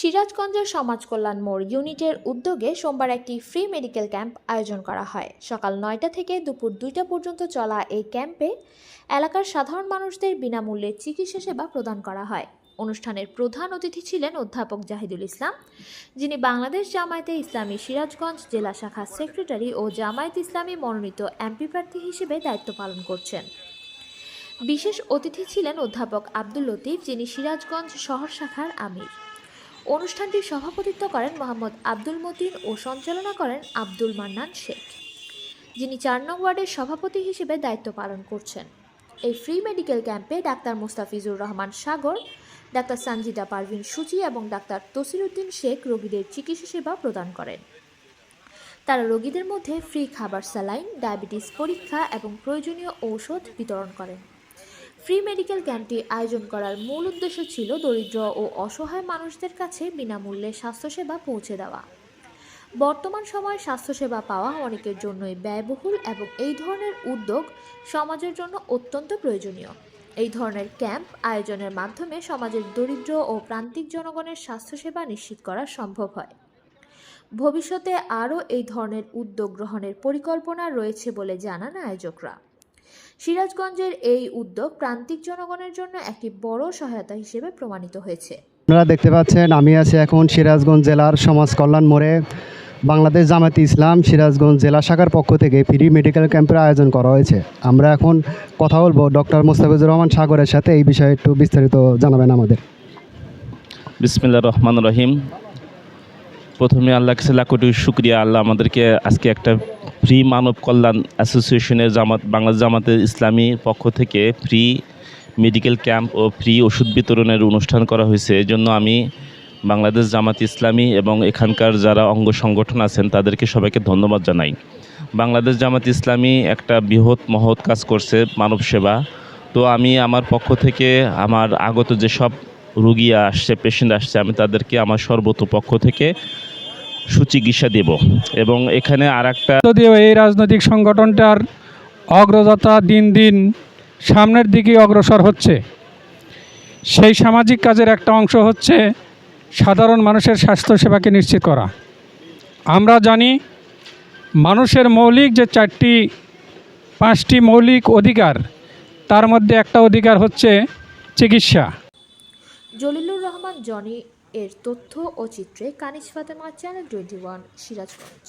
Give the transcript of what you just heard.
সিরাজগঞ্জের সমাজ কল্যাণ মোড় ইউনিটের উদ্যোগে সোমবার একটি ফ্রি মেডিকেল ক্যাম্প আয়োজন করা হয়। সকাল নয়টা থেকে দুপুর দুইটা পর্যন্ত চলা এই ক্যাম্পে এলাকার সাধারণ মানুষদের বিনামূল্যে চিকিৎসা সেবা প্রদান করা হয়। অনুষ্ঠানের প্রধান অতিথি ছিলেন অধ্যাপক জাহিদুল ইসলাম, যিনি বাংলাদেশ জামায়াতে ইসলামী সিরাজগঞ্জ জেলা শাখার সেক্রেটারি ও জামায়াত ইসলামী মনোনীত এমপি প্রার্থী হিসেবে দায়িত্ব পালন করছেন। বিশেষ অতিথি ছিলেন অধ্যাপক আব্দুল লতিফ, যিনি সিরাজগঞ্জ শহর শাখার আমির। অনুষ্ঠানটির সভাপতিত্ব করেন মোহাম্মদ আব্দুল মতিন ও সঞ্চালনা করেন আব্দুল মান্নান শেখ। যিনি চার নং ওয়ার্ডের সভাপতি হিসেবে দায়িত্ব পালন করছেন। এই ফ্রি মেডিকেল ক্যাম্পে ডাক্তার মুস্তাফিজুর রহমান সাগর, ডাক্তার সঞ্জিদা পারভিন সূচি এবং ডাক্তার তসিরুদ্দিন শেখ রোগীদের চিকিৎসা সেবা প্রদান করেন। তারা রোগীদের মধ্যে ফ্রি খাবার স্যালাইন, ডায়াবেটিস পরীক্ষা এবং প্রয়োজনীয় ঔষধ বিতরণ করেন। ফ্রি মেডিকেল ক্যাম্পটি আয়োজন করার মূল উদ্দেশ্য ছিল দরিদ্র ও অসহায় মানুষদের কাছে বিনামূল্যে স্বাস্থ্যসেবা পৌঁছে দেওয়া। বর্তমান সময়ে স্বাস্থ্যসেবা পাওয়া অনেকের জন্যই ব্যয়বহুল এবং এই ধরনের উদ্যোগ সমাজের জন্য অত্যন্ত প্রয়োজনীয়। এই ধরনের ক্যাম্প আয়োজনের মাধ্যমে সমাজের দরিদ্র ও প্রান্তিক জনগণের স্বাস্থ্যসেবা নিশ্চিত করা সম্ভব হয়। ভবিষ্যতে আরও এই ধরনের উদ্যোগ গ্রহণের পরিকল্পনা রয়েছে বলে জানান আয়োজকরা। সিরাজগঞ্জের এই উদ্যোগ প্রান্তিক জনগণের জন্য একটি বড় সহায়তা হিসেবে প্রমাণিত হয়েছে। আপনারা দেখতে পাচ্ছেন আমি আছি এখন সিরাজগঞ্জ জেলার সমাজ কল্যাণ মোড়ে। বাংলাদেশ জামায়াতে ইসলাম সিরাজগঞ্জ জেলা শাখার পক্ষ থেকে ফ্রি মেডিকেল ক্যাম্পের আয়োজন করা হয়েছে। আমরা এখন কথা বলব ডক্টর মোস্তাফিজুর রহমান সাগরের সাথে এই বিষয়ে একটু বিস্তারিত জানাবেন আমাদের। বিসমিল্লা রহমান রহিম। প্রথমে আল্লাহ কাছে লাখোটি শুক্রিয়া আল্লাহ আমাদেরকে আজকে একটা ফ্রি মানব কল্যাণ অ্যাসোসিয়েশনের জামাত, বাংলাদেশ জামাতের ইসলামী পক্ষ থেকে ফ্রি মেডিকেল ক্যাম্প ও ফ্রি ওষুধ বিতরণের অনুষ্ঠান করা হয়েছে। এই জন্য আমি বাংলাদেশ জামাত ইসলামী এবং এখানকার যারা অঙ্গ সংগঠন আছেন, তাদেরকে সবাইকে ধন্যবাদ জানাই। বাংলাদেশ জামাত ইসলামী একটা বৃহৎ, মহৎ কাজ করছে মানব সেবা। তো আমি আমার পক্ষ থেকে আমার আগত যেসব রুগী আসছে পেশেন্ট আসছে, আমি তাদেরকে আমার সর্বত পক্ষ থেকে সুচিকিৎসা দেব। এবং এখানে আর একটা যদিও এই রাজনৈতিক সংগঠনটার অগ্রযাত্রা দিন দিন সামনের দিকে অগ্রসর হচ্ছে সেই সামাজিক কাজের একটা অংশ হচ্ছে সাধারণ মানুষের স্বাস্থ্যসেবাকে নিশ্চিত করা। আমরা জানি মানুষের মৌলিক যে চারটি পাঁচটি মৌলিক অধিকার তার মধ্যে একটা অধিকার হচ্ছে চিকিৎসা। জলিলুর রহমান জনি এর তথ্য ও চিত্রে Kaniz Fatema channel twenty one Sirajganj.